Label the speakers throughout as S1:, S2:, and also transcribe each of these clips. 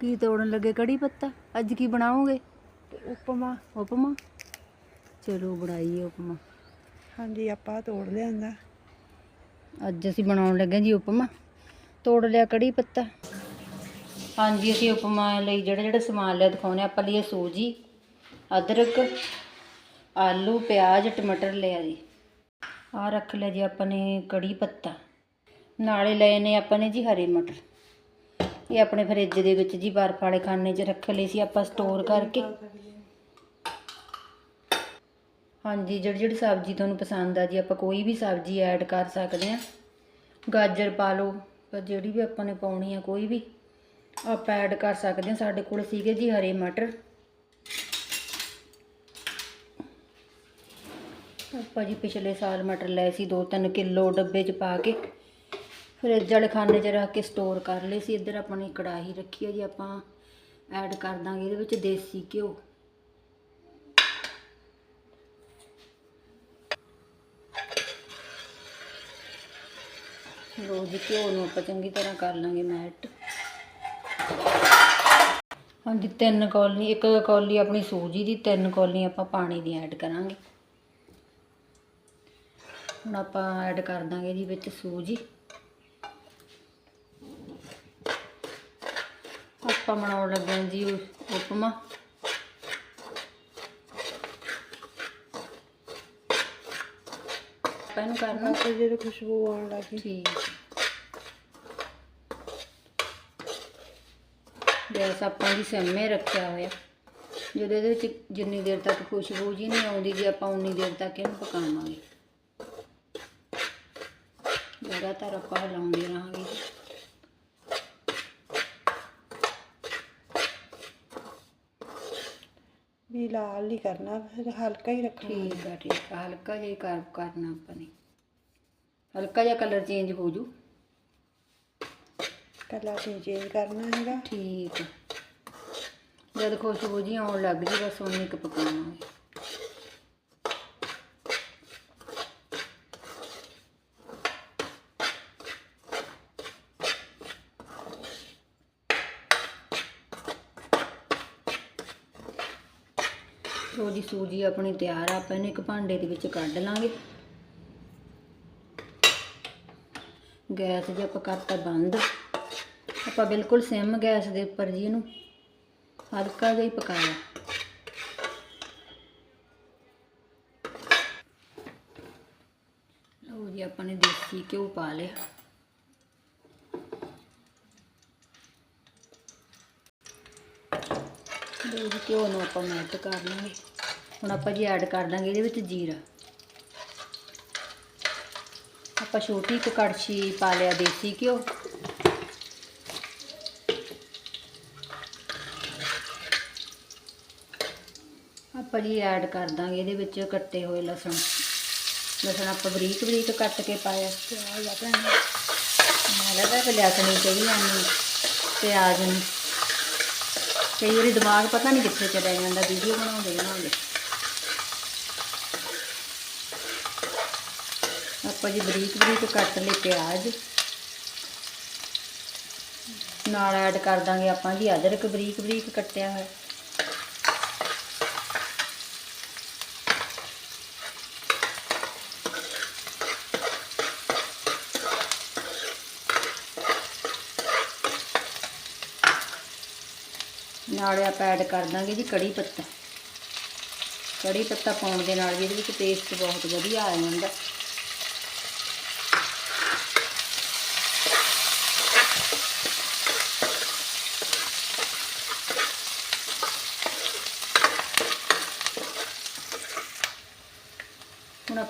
S1: ਕੀ ਤੋੜਨ ਲੱਗੇ? ਕੜੀ ਪੱਤਾ? ਅੱਜ ਕੀ ਬਣਾਓਗੇ?
S2: ਤੇ ਉਪਮਾ।
S1: ਉਪਮਾ? ਚਲੋ ਬਣਾਈਏ ਉਪਮਾ।
S2: ਹਾਂਜੀ ਆਪਾਂ ਤੋੜ ਲਿਆਂਦਾ।
S1: ਅੱਜ ਅਸੀਂ ਬਣਾਉਣ ਲੱਗੇ ਜੀ ਉਪਮਾ। ਤੋੜ ਲਿਆ ਕੜੀ ਪੱਤਾ। ਹਾਂਜੀ ਅਸੀਂ ਉਪਮਾ ਲਈ ਜਿਹੜਾ ਜਿਹੜਾ ਸਮਾਨ ਲਿਆ ਦਿਖਾਉਣੇ ਆਪਾਂ ਲਈਏ ਸੂਜੀ ਅਦਰਕ ਆਲੂ ਪਿਆਜ਼ ਟਮਾਟਰ ਲਿਆ ਜੀ। ਆ ਰੱਖ ਲਿਆ ਜੀ ਆਪਾਂ ਨੇ ਕੜੀ ਪੱਤਾ। ਨਾਲੇ ਲਏ ਨੇ ਆਪਾਂ ਨੇ ਜੀ ਹਰੇ ਮਟਰ। ਇਹ ਆਪਣੇ ਫਰਿੱਜ ਦੇ ਵਿੱਚ ਜੀ ਬਰਫ ਵਾਲੇ ਖਾਨੇ 'ਚ ਰੱਖ ਲਈ ਸੀ, ਆਪਾਂ ਸਟੋਰ ਕਰਕੇ। ਹਾਂਜੀ, ਜਿਹੜੀ ਜਿਹੜੀ ਸਬਜ਼ੀ ਤੁਹਾਨੂੰ ਪਸੰਦ ਆ ਜੀ, ਆਪਾਂ ਕੋਈ ਵੀ ਸਬਜ਼ੀ ਐਡ ਕਰ ਸਕਦੇ ਆ। ਗਾਜਰ ਪਾ ਲਓ, ਪਰ ਜਿਹੜੀ ਵੀ ਆਪਾਂ ਨੇ ਪਾਉਣੀ ਆ, ਕੋਈ ਵੀ ਆਪਾਂ ਐਡ ਕਰ ਸਕਦੇ ਆ। ਸਾਡੇ ਕੋਲ ਸੀਗੇ ਜੀ ਹਰੇ ਮਟਰ। ਆਪਾਂ ਜੀ ਪਿਛਲੇ ਸਾਲ ਮਟਰ ਲਏ ਸੀ 2-3 ਕਿਲੋ ਡੱਬੇ 'ਚ ਪਾ ਕੇ। ਫਰਿੱਜ ਵਾਲੇ ਖਾਨੇ 'ਚ ਰੱਖ ਕੇ ਸਟੋਰ ਕਰ ਲਏ ਸੀ, ਇੱਧਰ ਆਪਣੀ ਕੜਾਹੀ ਰੱਖੀ ਹੈ ਜੀ, ਆਪਾਂ ਐਡ ਕਰ ਦਾਂਗੇ, ਇਹਦੇ ਵਿੱਚ ਦੇਸੀ ਘਿਓ। ਰੋਜ਼ ਘਿਓ ਨੂੰ ਆਪਾਂ ਚੰਗੀ ਤਰ੍ਹਾਂ ਕਰ ਲਾਂਗੇ ਮੈਟ ਹਾਂਜੀ, ਤਿੰਨ ਕੌਲੀ ਇੱਕ ਕੌਲੀ ਆਪਣੀ ਸੂਜੀ ਦੀ, ਤਿੰਨ ਕੌਲੀ ਆਪਾਂ ਪਾਣੀ ਦੀ ਐਡ ਕਰਾਂਗੇ। ਹੁਣ ਆਪਾਂ ਐਡ ਕਰ ਦਾਂਗੇ ਜੀ ਵਿੱਚ ਸੂਜੀ। ਆਪਾਂ ਬਣਾਉਣ ਲੱਗੇ ਹਾਂ ਜੀ ਉਪਮਾ। ਆਪਾਂ ਇਹਨੂੰ ਕਰਨਾ।
S2: ਤੇ ਜਦੋਂ ਖੁਸ਼ਬੂ ਆਉਣ ਲੱਗੀ।
S1: ਠੀਕ ਗੈਸ ਆਪਾਂ ਦੀ ਸਿੰਮੇ ਰੱਖਿਆ ਹੋਇਆ। ਜਦੋਂ ਇਹਦੇ ਵਿੱਚ ਜਿੰਨੀ ਦੇਰ ਤੱਕ ਖੁਸ਼ਬੂ ਜੀ ਨਹੀਂ ਆਉਂਦੀ ਜੀ ਆਪਾਂ ਉਨੀ ਦੇਰ ਤੱਕ ਇਹਨੂੰ ਪਕਾਵਾਂਗੇ। ਲਗਾਤਾਰ ਆਪਾਂ ਹਿਲਾਉਂਦੇ ਰਹਾਂਗੇ।
S2: ਵੀ ਲਾਲ ਨਹੀਂ ਕਰਨਾ ਫਿਰ ਹਲਕਾ ਹੀ ਰੱਖਣਾ।
S1: ਠੀਕ ਆ ਠੀਕ ਆ ਹਲਕਾ ਜਿਹਾ ਹੀ ਕਰ ਕਰਨਾ ਆਪਾਂ ਨੇ। ਹਲਕਾ ਜਿਹਾ ਕਲਰ ਚੇਂਜ ਹੋ ਜੂ।
S2: ਕਲਰ ਨਹੀਂ ਚੇਂਜ ਕਰਨਾ ਹੈਗਾ।
S1: ਠੀਕ ਆ। ਜਦ ਖੁਸ਼ਬੂ ਜੀ ਆਉਣ ਲੱਗ ਜੀ ਬਸ ਉਨੀ ਕੁ ਪਕਾਵਾਂਗੇ ਲੋ ਜੀ ਸੂਜੀ ਆਪਣੀ ਤਿਆਰ ਆ, ਆਪਾਂ ਇਹਨੂੰ ਇੱਕ ਭਾਂਡੇ ਦੇ ਵਿੱਚ ਕੱਢ ਲਾਂਗੇ। ਗੈਸ ਜੇ ਆਪਾਂ ਕਰਤਾ ਬੰਦ, ਆਪਾਂ ਬਿਲਕੁਲ ਸਿਮ ਗੈਸ ਦੇ ਉੱਪਰ ਜੀ ਇਹਨੂੰ ਹਲਕਾ ਜਿਹਾ ਹੀ ਪਕਾਇਆ ਲਓ ਜੀ, ਆਪਾਂ ਨੇ ਦੇਸੀ ਘਿਓ ਪਾ ਲਿਆ। ਲਓ ਜੀ, ਘਿਓ ਨੂੰ ਆਪਾਂ ਮੈਲਟ ਕਰ ਲਾਂਗੇ। ਹੁਣ ਆਪਾਂ ਜੀ ਐਡ ਕਰ ਦਾਂਗੇ ਇਹਦੇ ਵਿੱਚ ਜੀਰਾ। ਆਪਾਂ ਛੋਟੀ ਕੁ ਕੜਛੀ ਪਾ ਲਿਆ ਦੇਸੀ ਘਿਓ। ਆਪਾਂ ਜੀ ਐਡ ਕਰ ਦਾਂਗੇ ਇਹਦੇ ਵਿੱਚ ਕੱਟੇ ਹੋਏ ਲਸਣ। ਲਸਣ ਆਪਾਂ ਬਰੀਕ ਬਰੀਕ ਕੱਟ ਕੇ ਪਾਇਆ। ਪਿਆਜ਼ ਆ ਭੈਣ ਮੈਂ ਲੱਗਾ ਕਿ ਲਿਆਸਣੀ ਚਾਹੀਦੀ ਆਨੀ ਪਿਆਜ਼ ਨੂੰ। ਕਈ ਵਾਰੀ ਦਿਮਾਗ ਪਤਾ ਨਹੀਂ ਕਿੱਥੇ ਚਲਾ ਜਾਂਦਾ, ਵੀਡੀਓ ਬਣਾਉਂਦੇ ਬਣਾਉਂਦੇ। ਆਪਾਂ ਜੀ ਬਰੀਕ ਬਰੀਕ ਕੱਟ ਲਏ ਪਿਆਜ਼। ਨਾਲ ਐਡ ਕਰ ਦਾਂਗੇ ਆਪਾਂ ਜੀ ਅਦਰਕ ਬਰੀਕ ਬਰੀਕ ਕੱਟਿਆ ਹੋਇਆ। ਨਾਲੇ ਆਪਾਂ ਐਡ ਕਰ ਦਾਂਗੇ ਜੀ ਕੜੀ ਪੱਤਾ। ਕੜੀ ਪੱਤਾ ਪਾਉਣ ਦੇ ਨਾਲ ਵੀ ਇਹਦੇ ਵਿੱਚ ਟੇਸਟ ਬਹੁਤ ਵਧੀਆ ਆ ਜਾਂਦਾ।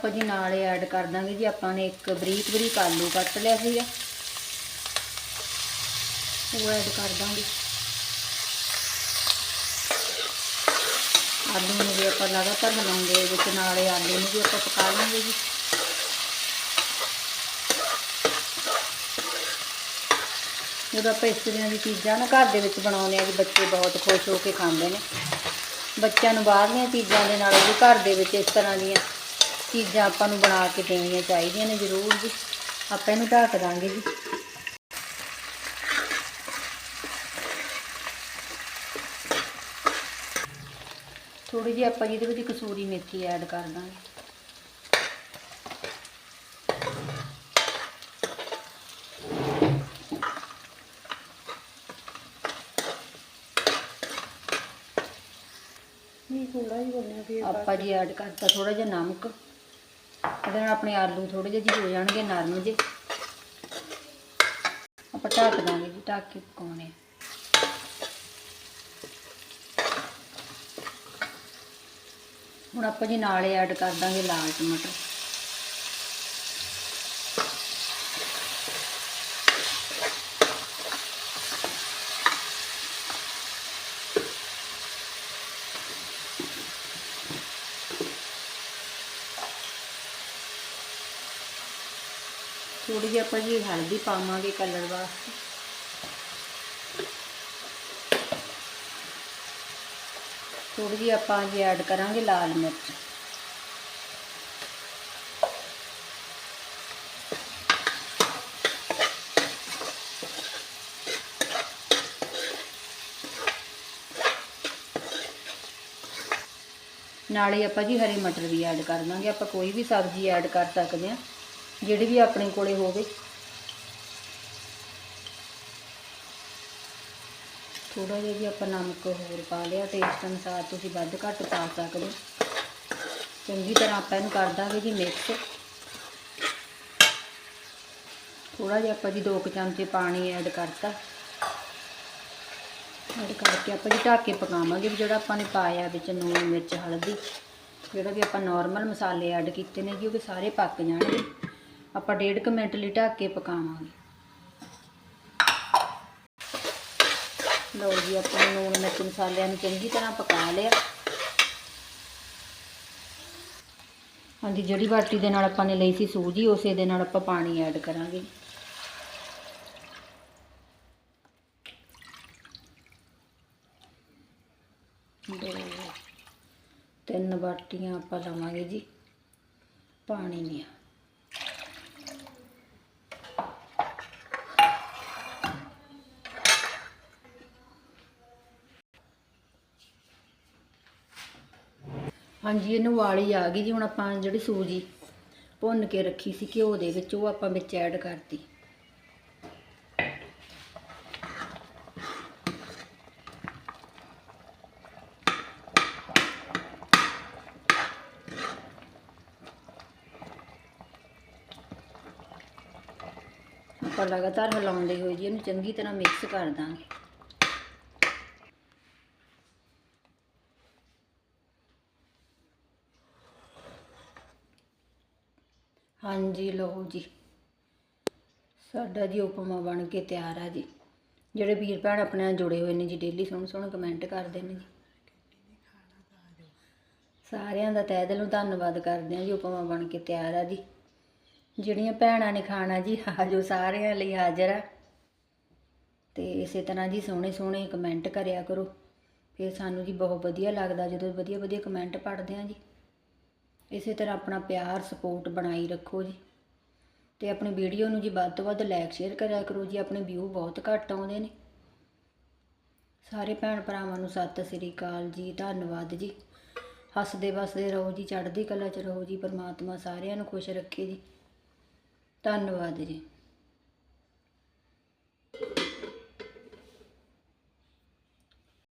S1: ਆਪਾਂ ਜੀ ਨਾਲੇ ਐਡ ਕਰ ਦਾਂਗੇ ਜੀ, ਆਪਾਂ ਨੇ ਇੱਕ ਬਰੀਕ ਬਰੀਕ ਆਲੂ ਕੱਟ ਲਿਆ ਸੀਗਾ। ਉਹ ਐਡ ਕਰ ਦਾਂਗੇ। ਆਲੂ ਨੂੰ ਵੀ ਆਪਾਂ ਲਗਾਤਾਰ ਹਿਲਾਉਂਦੇ ਵਿੱਚ ਨਾਲੇ ਆਲੂ ਨੂੰ ਵੀ ਆਪਾਂ ਪਕਾ ਲਾਂਗੇ ਜੀ। ਜਦੋਂ ਆਪਾਂ ਇਸ ਤਰ੍ਹਾਂ ਦੀ ਚੀਜ਼ਾਂ ਨਾ ਘਰ ਦੇ ਵਿੱਚ ਬਣਾਉਂਦੇ ਆ ਜੀ ਬੱਚੇ ਬਹੁਤ ਖੁਸ਼ ਹੋ ਕੇ ਖਾਂਦੇ ਨੇ। ਬੱਚਿਆਂ ਨੂੰ ਬਾਹਰਲੀਆਂ ਚੀਜ਼ਾਂ ਦੇ ਨਾਲੋਂ ਵੀ ਘਰ ਦੇ ਵਿੱਚ ਇਸ ਤਰ੍ਹਾਂ ਦੀਆਂ ਚੀਜ਼ਾਂ ਆਪਾਂ ਨੂੰ ਬਣਾ ਕੇ ਦੇਣੀਆਂ ਚਾਹੀਦੀਆਂ ਨੇ ਜ਼ਰੂਰ ਜੀ। ਆਪਾਂ ਇਹਨੂੰ ਢੱਕ ਦਾਂਗੇ ਜੀ। ਥੋੜੀ ਜਿਹੀ ਆਪਾਂ ਇਹਦੇ ਵਿੱਚ ਕਸੂਰੀ ਮੇਥੀ ਐਡ ਕਰ ਦਾਂਗੇ। ਆਪਾਂ ਜੀ ਐਡ ਕਰਤਾ ਥੋੜਾ ਜਿਹਾ ਨਮਕ। ਇਹਦੇ ਨਾਲ ਆਪਣੇ ਆਲੂ ਥੋੜੇ ਜਿਹੇ ਜੀ ਹੋ ਜਾਣਗੇ, ਨਰਮ ਜੇ ਆਪਾਂ ਢੱਕ ਦਾਂਗੇ ਜੀ, ਢੱਕ ਕੇ ਪਕਾਉਣੇ ਆ। ਹੁਣ ਆਪਾਂ ਜੀ ਨਾਲੇ ਐਡ ਕਰ ਦਾਂਗੇ ਲਾਲ ਟਮਾਟਰ ਥੋੜੀ ਜਿਹੀ ਆਪਾਂ ਜੀ ਹਲਦੀ ਪਾਵਾਂਗੇ ਕਲਰ ਵਾਸਤੇ। ਥੋੜੀ ਜਿਹੀ ਆਪਾਂ ਜੀ ਐਡ ਕਰਾਂਗੇ ਲਾਲ ਮਿਰਚ। ਨਾਲੇ ਆਪਾਂ ਜੀ ਹਰੇ ਮਟਰ ਵੀ ਐਡ ਕਰ ਦਾਂਗੇ। ਆਪਾਂ ਕੋਈ ਵੀ ਸਬਜ਼ੀ ਐਡ ਕਰ ਸਕਦੇ ਹਾਂ। ਜਿਹੜੀ ਵੀ ਆਪਣੇ ਕੋਲੇ ਹੋਵੇ। ਥੋੜਾ ਜਿਹਾ ਜੀ ਆਪਾਂ ਨਮਕ ਹੋਰ ਪਾ ਲਿਆ ਟੇਸਟ ਅਨੁਸਾਰ ਤੁਸੀਂ ਵੱਧ ਘੱਟ ਪਾ ਸਕਦੇ ਹੋ। ਚੰਗੀ ਤਰ੍ਹਾਂ ਆਪਾਂ ਇਹਨੂੰ ਕਰ ਦਾਂਗੇ ਜੀ ਮਿਕਸ ਥੋੜਾ ਜਿਹਾ ਆਪਾਂ ਜੀ ਦੋ ਕੁ ਚਮਚੇ ਪਾਣੀ ਐਡ ਕਰਤਾ। ਐਡ ਕਰਕੇ ਆਪਾਂ ਜੀ ਢੱਕ ਕੇ ਪਕਾਵਾਂਗੇ ਵੀ ਜਿਹੜਾ ਆਪਾਂ ਨੇ ਪਾਇਆ ਵਿੱਚ ਨੂਣ, ਮਿਰਚ, ਹਲਦੀ, ਜਿਹੜਾ ਵੀ ਆਪਾਂ ਨਾਰਮਲ ਮਸਾਲੇ ਐਡ ਕੀਤੇ ਨੇ ਜੀ, ਉਹ ਵੀ ਸਾਰੇ ਪੱਕ ਜਾਣਗੇ। ਆਪਾਂ ਡੇਢ ਕੁ ਮਿੰਟ ਲਈ ਢੱਕ ਕੇ ਪਕਾਵਾਂਗੇ। ਲਓ ਜੀ, ਆਪਾਂ ਨੇ ਨੂਣ ਮਿਰਚ ਮਸਾਲਿਆਂ ਨੂੰ ਚੰਗੀ ਤਰ੍ਹਾਂ ਪਕਾ ਲਿਆ। ਹਾਂਜੀ, ਜਿਹੜੀ ਬਾਟੀ ਦੇ ਨਾਲ ਆਪਾਂ ਨੇ ਲਈ ਸੀ ਸੂਜੀ, ਉਸੇ ਦੇ ਨਾਲ ਆਪਾਂ ਪਾਣੀ ਐਡ ਕਰਾਂਗੇ। ਤਿੰਨ ਬਾਟੀਆਂ ਆਪਾਂ ਲਵਾਂਗੇ ਜੀ, ਪਾਣੀ ਦੀਆਂ। ਹਾਂਜੀ ਇਹਨੂੰ ਵਾਲੀ ਆ ਗਈ ਜੀ, ਹੁਣ ਆਪਾਂ ਜਿਹੜੀ ਸੂਜੀ ਭੁੰਨ ਕੇ ਰੱਖੀ ਸੀ ਘਿਓ ਦੇ ਵਿੱਚ, ਉਹ ਆਪਾਂ ਵਿੱਚ ਐਡ ਕਰਤੀ। ਆਪਾਂ ਲਗਾਤਾਰ ਹਿਲਾਉਂਦੇ ਹੋਏ ਜੀ, ਇਹਨੂੰ ਚੰਗੀ ਤਰ੍ਹਾਂ ਮਿਕਸ ਕਰ ਦਾਂਗੇ। ਹਾਂਜੀ, ਲਓ ਜੀ। ਸਾਡਾ ਜੀ ਉਪਮਾ ਬਣ ਕੇ ਤਿਆਰ ਆ ਜੀ। ਜਿਹੜੇ ਵੀਰ ਭੈਣ ਆਪਣੇ ਨਾਲ ਜੁੜੇ ਹੋਏ ਨੇ ਜੀ ਡੇਲੀ ਸੋਹਣੇ ਸੋਹਣੇ ਕਮੈਂਟ ਕਰਦੇ ਨੇ ਜੀ। ਸਾਰਿਆਂ ਦਾ ਤਹਿ ਦਿਲੋਂ ਧੰਨਵਾਦ ਕਰਦੇ ਆ ਜੀ, ਉਪਮਾ ਬਣ ਕੇ ਤਿਆਰ ਆ ਜੀ। ਜਿਹੜੀਆਂ ਭੈਣਾਂ ਨੇ ਖਾਣਾ ਜੀ, ਆਜੋ ਸਾਰਿਆਂ ਲਈ ਹਾਜ਼ਰ ਆ। ਤੇ ਇਸੇ ਤਰ੍ਹਾਂ ਜੀ ਸੋਹਣੇ ਸੋਹਣੇ ਕਮੈਂਟ ਕਰਿਆ ਕਰੋ। ਫਿਰ ਸਾਨੂੰ ਜੀ ਬਹੁਤ ਵਧੀਆ ਲੱਗਦਾ, ਜਦੋਂ ਵਧੀਆ ਵਧੀਆ ਕਮੈਂਟ ਪੜ੍ਹਦੇ ਆ ਜੀ। ਇਸੇ ਤਰ੍ਹਾਂ ਆਪਣਾ ਪਿਆਰ ਸਪੋਰਟ ਬਣਾਈ ਰੱਖੋ ਜੀ। ਤੇ ਆਪਣੀ ਵੀਡੀਓ ਨੂੰ ਜੀ ਵੱਧ ਤੋਂ ਵੱਧ ਲਾਈਕ ਸ਼ੇਅਰ ਕਰਿਆ ਕਰੋ ਜੀ। ਆਪਣੇ ਵਿਊ ਬਹੁਤ ਘੱਟ ਆਉਂਦੇ ਨੇ। ਸਾਰੇ ਭੈਣ ਭਰਾਵਾਂ ਨੂੰ ਸਤਿ ਸ੍ਰੀ ਅਕਾਲ ਜੀ। ਧੰਨਵਾਦ ਜੀ। ਹੱਸਦੇ ਵਸਦੇ ਰਹੋ ਜੀ। ਚੜ੍ਹਦੀ ਕਲਾ 'ਚ ਰਹੋ ਜੀ। ਪਰਮਾਤਮਾ ਸਾਰਿਆਂ ਨੂੰ ਖੁਸ਼ ਰੱਖੇ ਜੀ। ਧੰਨਵਾਦ ਜੀ।